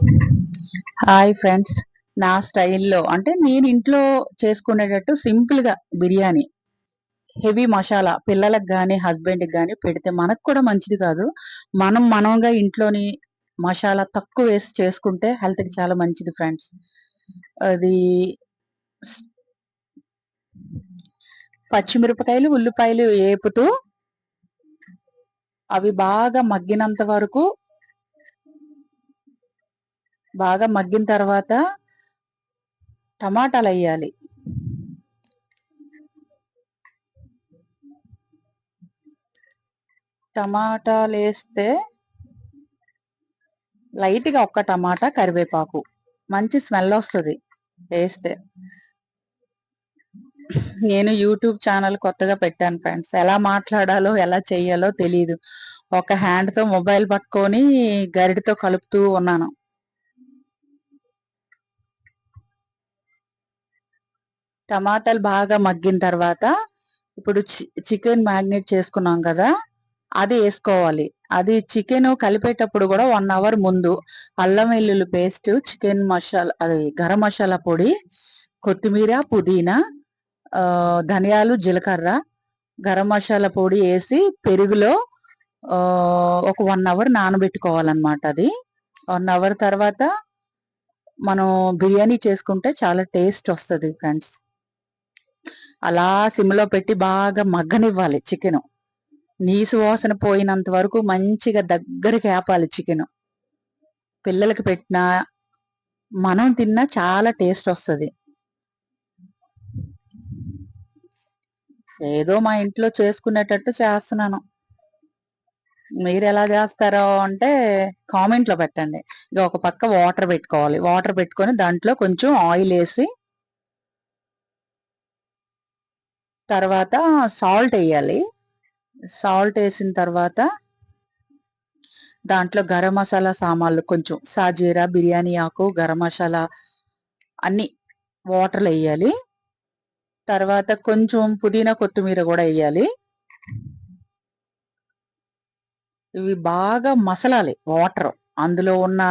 Hi friends నా స్టైల్లో అంటే నేను ఇంట్లో చేసుకునేటట్టు సింపుల్గా బిర్యానీ హెవీ మసాలా పిల్లలకు కానీ హస్బెండ్కి కానీ పెడితే మనకు కూడా మంచిది కాదు. మనం మనంగా ఇంట్లోని మసాలా తక్కువ వేసి చేసుకుంటే హెల్త్కి చాలా మంచిది ఫ్రెండ్స్ అది పచ్చిమిరపకాయలు ఉల్లిపాయలు వేపుతూ అవి బాగా మగ్గినంత వరకు బాగా మగ్గిన తర్వాత టమాటాలు వేయాలి టమాటాలు వేస్తే లైట్గా ఒక్క టమాటా కరివేపాకు. మంచి స్మెల్ వస్తుంది వేస్తే. నేను యూట్యూబ్ ఛానల్ కొత్తగా పెట్టాను ఫ్రెండ్స్. ఎలా మాట్లాడాలో ఎలా చేయాలో తెలియదు ఒక హ్యాండ్తో మొబైల్ పట్టుకొని గరిడితో కలుపుతూ ఉన్నాను. టమాటాలు బాగా మగ్గిన తర్వాత ఇప్పుడు చికెన్ మ్యాగ్నేట్ చేసుకున్నాం కదా అది వేసుకోవాలి. అది చికెన్ కలిపేటప్పుడు కూడా వన్ అవర్ ముందు అల్లం వెల్లుల్లి పేస్ట్ చికెన్ మసాలా అది గరం మసాలా పొడి కొత్తిమీర పుదీనా ధనియాలు జీలకర్ర గరం మసాలా పొడి వేసి పెరుగులో ఒక వన్ అవర్ నానబెట్టుకోవాలన్నమాట అది. వన్ అవర్ తర్వాత మనం బిర్యానీ చేసుకుంటే చాలా టేస్ట్ వస్తుంది ఫ్రెండ్స్. అలా సిమ్లో పెట్టి బాగా మగ్గనివ్వాలి చికెన్. నీసు వాసన పోయినంత వరకు మంచిగా దగ్గరికి ఆపాలి చికెన్. పిల్లలకి పెట్టినా మనం తిన్నా చాలా టేస్ట్ వస్తుంది. ఏదో మా ఇంట్లో చేసుకునేటట్టు చేస్తున్నాను. మీరు ఎలా చేస్తారో అంటే కామెంట్లో పెట్టండి. ఇక ఒక పక్క వాటర్ పెట్టుకోవాలి. వాటర్ పెట్టుకొని దాంట్లో కొంచెం ఆయిల్ వేసి తర్వాత సాల్ట్ వేయాలి. సాల్ట్ వేసిన తర్వాత దాంట్లో గరం మసాలా సామాన్లు కొంచెం సాజీరా బిర్యానీ ఆకు గరం మసాలా అన్ని వాటర్లు వేయాలి. తర్వాత కొంచెం పుదీనా కొత్తిమీర కూడా వేయాలి. ఇవి బాగా మసలాలి వాటర్. అందులో ఉన్న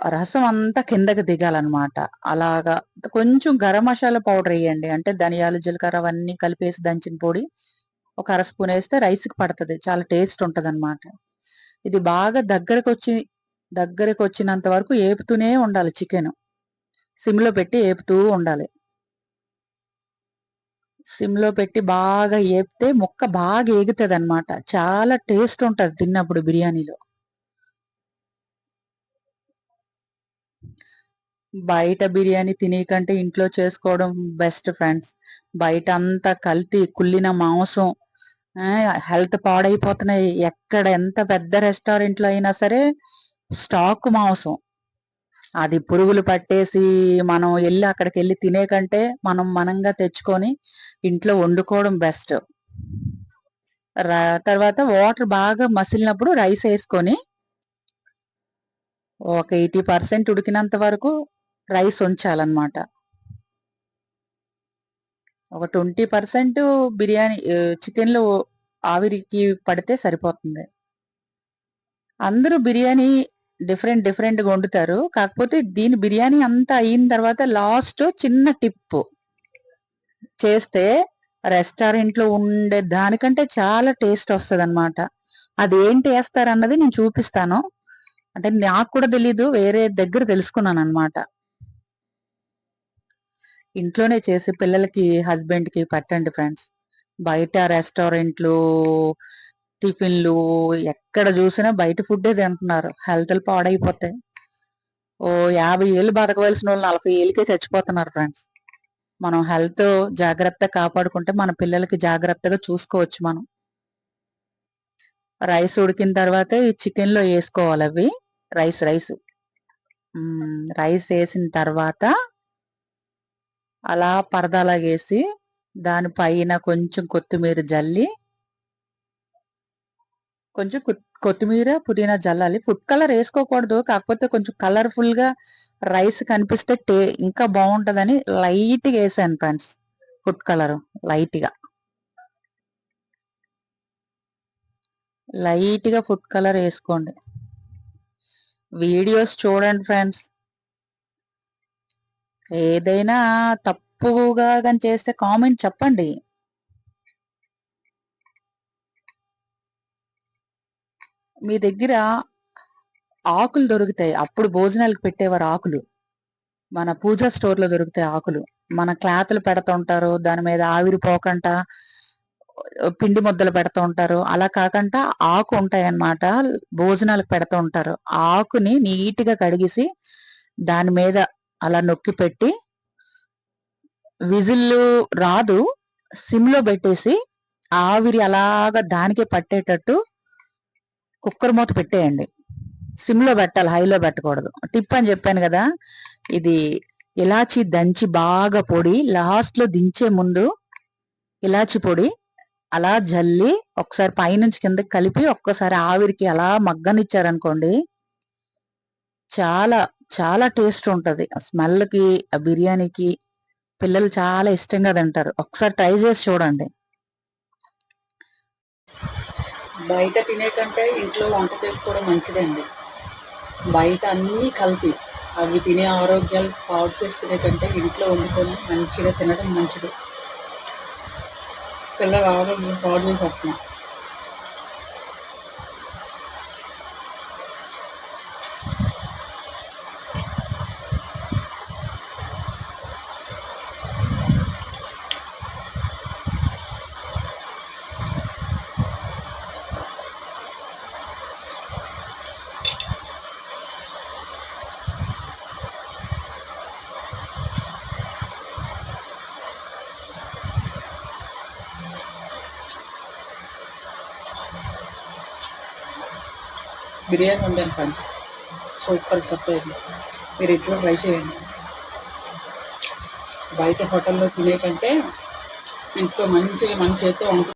రసం అంతా కిందకి దిగాలన్నమాట. అలాగా కొంచెం గరం మసాలా పౌడర్ వేయండి అంటే ధనియాలు జీలకర్ర అవన్నీ కలిపేసి దంచిన పొడి ఒక అర స్పూన్ వేస్తే రైస్కి పడుతుంది. చాలా టేస్ట్ ఉంటుంది అనమాట ఇది బాగా దగ్గరకు వచ్చి దగ్గరకు వచ్చినంత వరకు ఏపుతూనే ఉండాలి చికెన్. సిమ్లో పెట్టి ఏపుతూ ఉండాలి. సిమ్లో పెట్టి బాగా ఏపితే ముక్క బాగా ఏగుతుంది అనమాట చాలా టేస్ట్ ఉంటుంది తిన్నప్పుడు బిర్యానీలో. బయట బిర్యానీ తినే కంటే ఇంట్లో చేసుకోవడం బెస్ట్ ఫ్రెండ్స్ బయట అంతా కల్తీ కుళ్ళిన మాంసం హెల్త్ పాడైపోతున్నాయి. ఎక్కడ ఎంత పెద్ద రెస్టారెంట్లో అయినా సరే స్టాక్ మాంసం. అది పురుగులు పట్టేసి మనం వెళ్ళి అక్కడికి వెళ్ళి తినే కంటే మనం మనంగా తెచ్చుకొని ఇంట్లో వండుకోవడం బెస్ట్ తర్వాత వాటర్ బాగా మసిలినప్పుడు రైస్ వేసుకొని ఒక ఎయిటీ పర్సెంట్ ఉడికినంత వరకు రైస్ ఉంచాలన్నమాట. ఒక ట్వంటీ పర్సెంట్ బిర్యానీ చికెన్లో ఆవిరికి పడితే సరిపోతుంది. అందరూ బిర్యానీ డిఫరెంట్ డిఫరెంట్గా వండుతారు. కాకపోతే దీని బిర్యానీ అంతా అయిన తర్వాత లాస్ట్ చిన్న టిప్ చేస్తే రెస్టారెంట్లో ఉండే దానికంటే చాలా టేస్ట్ వస్తుంది అనమాట అది ఏంటి వేస్తారన్నది నేను చూపిస్తాను. అంటే నాకు కూడా తెలీదు వేరే దగ్గర తెలుసుకున్నాను అనమాట ఇంట్లోనే చేసి పిల్లలకి హస్బెండ్కి పెట్టండి ఫ్రెండ్స్. బయట రెస్టారెంట్లు టిఫిన్లు ఎక్కడ చూసినా బయట ఫుడ్డే తింటున్నారు. హెల్త్లు పాడైపోతాయి. ఓ యాభై ఏళ్ళు బతకవలసిన వాళ్ళు నలభై ఏళ్ళకే చచ్చిపోతున్నారు ఫ్రెండ్స్. మనం హెల్త్ జాగ్రత్త కాపాడుకుంటే మన పిల్లలకి జాగ్రత్తగా చూసుకోవచ్చు మనం. రైస్ ఉడికిన తర్వాత ఈ చికెన్లో వేసుకోవాలి అవి. Rice rice. రైస్ వేసిన తర్వాత అలా పరదాలాగేసి దానిపైన కొంచెం కొత్తిమీర జల్లి కొంచెం కొత్తిమీర పుదీనా జల్లాలి. ఫుడ్ కలర్ వేసుకోకూడదు. కాకపోతే కొంచెం కలర్ఫుల్గా రైస్ కనిపిస్తే టే ఇంకా బాగుంటుందని లైట్గా వేసాను ఫ్రెండ్స్. ఫుడ్ కలర్ లైట్గా. లైట్గా ఫుడ్ కలర్ వేసుకోండి. వీడియోస్ చూడండి ఫ్రెండ్స్. ఏదైనా తప్పుగా కానీ చేస్తే కామెంట్ చెప్పండి. మీ దగ్గర ఆకులు దొరుకుతాయి. అప్పుడు భోజనాలకు పెట్టేవారు ఆకులు. మన పూజా స్టోర్లో దొరుకుతాయి ఆకులు. మన క్లాతులు పెడుతుంటారు. దాని మీద ఆవిరి పోకంట పిండి ముద్దలు పెడుతూ ఉంటారు అలా కాకుండా ఆకు ఉంటాయన్నమాట. భోజనాలకు పెడుతూ ఉంటారు ఆకుని నీట్గా కడిగేసి దాని మీద అలా నొక్కి పెట్టి విజిల్లు రాదు సిమ్లో పెట్టేసి ఆవిరి అలాగా దానికే పట్టేటట్టు కుక్కర్ మూత పెట్టేయండి. సిమ్లో పెట్టాలి హైలో పెట్టకూడదు. టిప్ అని చెప్పాను కదా ఇది ఇలాచి దంచి బాగా పొడి లాస్ట్లో దించే ముందు ఇలాచి పొడి అలా జల్లి ఒకసారి పైనుంచి కిందకి కలిపి ఒక్కసారి ఆవిరికి అలా మగ్గనిచ్చారనుకోండి చాలా చాలా టేస్ట్ ఉంటది. ఆ స్మెల్కి ఆ బిర్యానీకి పిల్లలు చాలా ఇష్టంగా తింటారు. ఒకసారి ట్రై చేసి చూడండి. బయట తినే కంటే ఇంట్లో వంట చేసుకోవడం మంచిదండి. బయట అన్నీ కల్తీ. అవి తినే ఆరోగ్యాలు పాడు చేసుకునే కంటే ఇంట్లో వండుకొని మంచిగా తినడం మంచిది. పిల్లల ఆరోగ్యం పాడు చేసేస్తున్నాం బిర్యానీ వండాను ఫ్రెండ్స్. సూపర్ సెట్ అయింది మీరు ఇంట్లో ట్రై చేయండి. బయట హోటల్లో తినే కంటే ఇంట్లో మంచిగా మన చేతితో ఉంటుంది